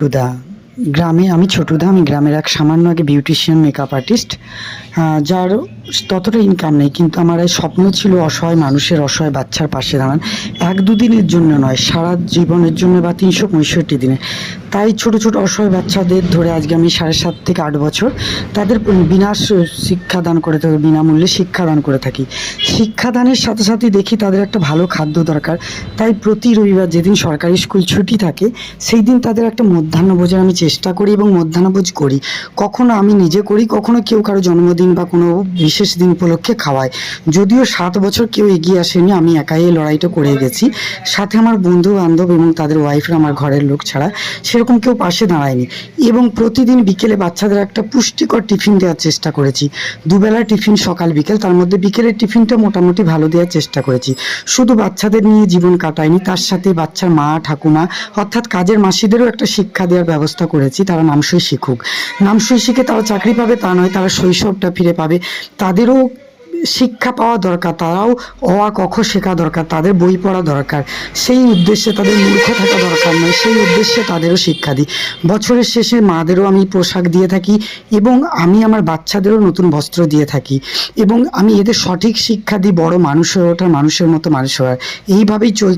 ছোটুদা। গ্রামে আমি ছোটুদা আমি গ্রামের এক সামান্য আগে বিউটিশিয়ান মেকআপ আর্টিস্ট যার ততটা ইনকাম নেই, কিন্তু আমার এই স্বপ্ন ছিল অসহায় মানুষের অসহায় বাচ্চার পাশে দাঁড়ান। এক দুদিনের জন্য নয়, সারা জীবনের জন্য বা তিনশো পঁয়ষট্টি দিনে। তাই ছোট ছোট অসহায় বাচ্চাদের ধরে আজকে আমি সাড়ে সাত থেকে আট বছর তাদের বিনা শিক্ষাদান করে থাকি বিনামূল্যে শিক্ষাদান করে থাকি। শিক্ষাদানের সাথে সাথে দেখি তাদের একটা ভালো খাদ্য দরকার। তাই প্রতি রবিবার যেদিন সরকারি স্কুল ছুটি থাকে সেই দিন তাদের একটা মধ্যাহ্নভোজের আমি চেষ্টা করি এবং মধ্যাহ্নভোজ করি। কখনো আমি নিজে করি, কখনো কেউ কারও জন্মদিন বা কোনো বিশেষ দিন উপলক্ষে খাওয়াই যদিও সাত বছর কেউ এগিয়ে আসেনি, আমি একাই এই লড়াইটা করে গেছি। সাথে আমার বন্ধু বান্ধব এবং তাদের ওয়াইফরা আমার ঘরের লোক ছাড়া সেরকম কেউ পাশে দাঁড়ায়নি। এবং প্রতিদিন বিকেলে বাচ্চাদের একটা পুষ্টিকর টিফিন দেওয়ার চেষ্টা করেছি। দুবেলা টিফিন সকাল বিকেল, তার মধ্যে বিকেলের টিফিনটা মোটামুটি ভালো দেওয়ার চেষ্টা করেছি। শুধু বাচ্চাদের নিয়ে জীবন কাটায়নি, তার সাথে বাচ্চার মা, ঠাকুমা, অর্থাৎ কাজের মাসিদেরও একটা শিক্ষা দেওয়ার ব্যবস্থা করেছি। তারা নামসই শিখুক। নামসই শিখে তারা চাকরি পাবে, তা নয়, তারা শৈশবটা ফিরে পাবে। তাদেরও শিক্ষা পাওয়া দরকার, তারাও অ আ ক খ শেখা দরকার, তাদের বই পড়া দরকার। সেই উদ্দেশ্যে তাদের মূর্খ থাকা দরকার নয়, সেই উদ্দেশ্যে তাদেরও শিক্ষা দিই। বছরের শেষে মাদেরও আমি পোশাক দিয়ে থাকি এবং আমি আমার বাচ্চাদেরও নতুন বস্ত্র দিয়ে থাকি এবং আমি এদের সঠিক শিক্ষা দিই, বড় মানুষ হয়ে ওঠা মানুষের মতো মানুষ হওয়ার। এইভাবেই চলছে